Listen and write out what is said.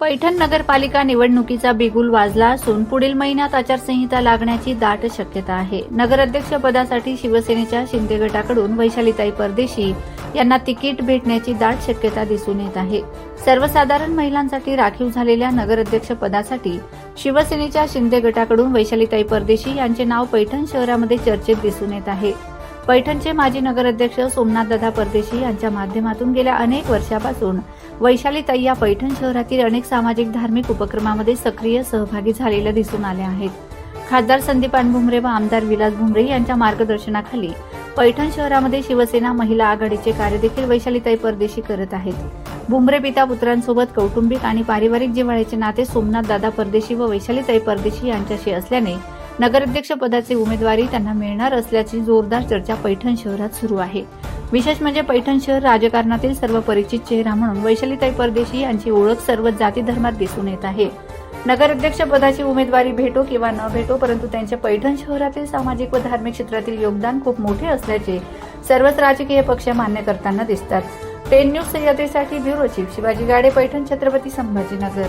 पैठण नगरपालिका निवडणुकीचा बिगुल वाजला असून पुढील महिन्यात आचारसंहिता लागण्याची दाट शक्यता आहे. नगराध्यक्ष पदासाठी शिवसेनेच्या शिंदे गटाकडून वैशालीताई परदेशी यांना तिकीट भेटण्याची दाट शक्यता दिसून येत आहे. सर्वसाधारण महिलांसाठी राखीव झालेल्या नगराध्यक्ष पदासाठी शिवसेनेच्या शिंदे गटाकडून वैशालीताई परदेशी यांचे नाव पैठण शहरामध्ये चर्चेत दिसून येत आहे. पैठणचे माजी नगराध्यक्ष सोमनाथदादा परदेशी यांच्या माध्यमातून गेल्या अनेक वर्षापासून वैशालीताई या पैठण शहरातील अनेक सामाजिक धार्मिक उपक्रमामध्ये सक्रिय सहभागी झालेल्या दिसून आल्या आहेत. खासदार संदीप भुमरे व आमदार विलास भुमरे यांच्या मार्गदर्शनाखाली पैठण शहरामध्ये शिवसेना महिला आघाडीचे कार्य देखील वैशालीताई परदेशी करत आहेत. भुमरे पिता पुत्रांसोबत कौटुंबिक आणि पारिवारिक जिव्हाळ्याचे नाते सोमनाथ दादा परदेशी व वैशालीताई परदेशी यांच्याशी असल्याने नगराध्यक्ष पदाची उमेदवारी त्यांना मिळणार असल्याची जोरदार चर्चा पैठण शहरात सुरू आहे. विशेष म्हणजे पैठण शहर राजकारणातील सर्व परिचित चेहरा म्हणून वैशालीताई परदेशी यांची ओळख सर्व जाती धर्मात दिसून येत आहे. नगराध्यक्ष पदाची उमेदवारी भेटो किंवा न भेटो परंतु त्यांचे पैठण शहरातील सामाजिक व धार्मिक क्षेत्रातील योगदान खूप मोठे असल्याचे सर्वच राजकीय पक्ष मान्य करताना दिसतात. टेन न्यूज सह्याद्रीसाठी ब्युरो चीफ शिवाजी गाडे पैठण छत्रपती संभाजीनगर.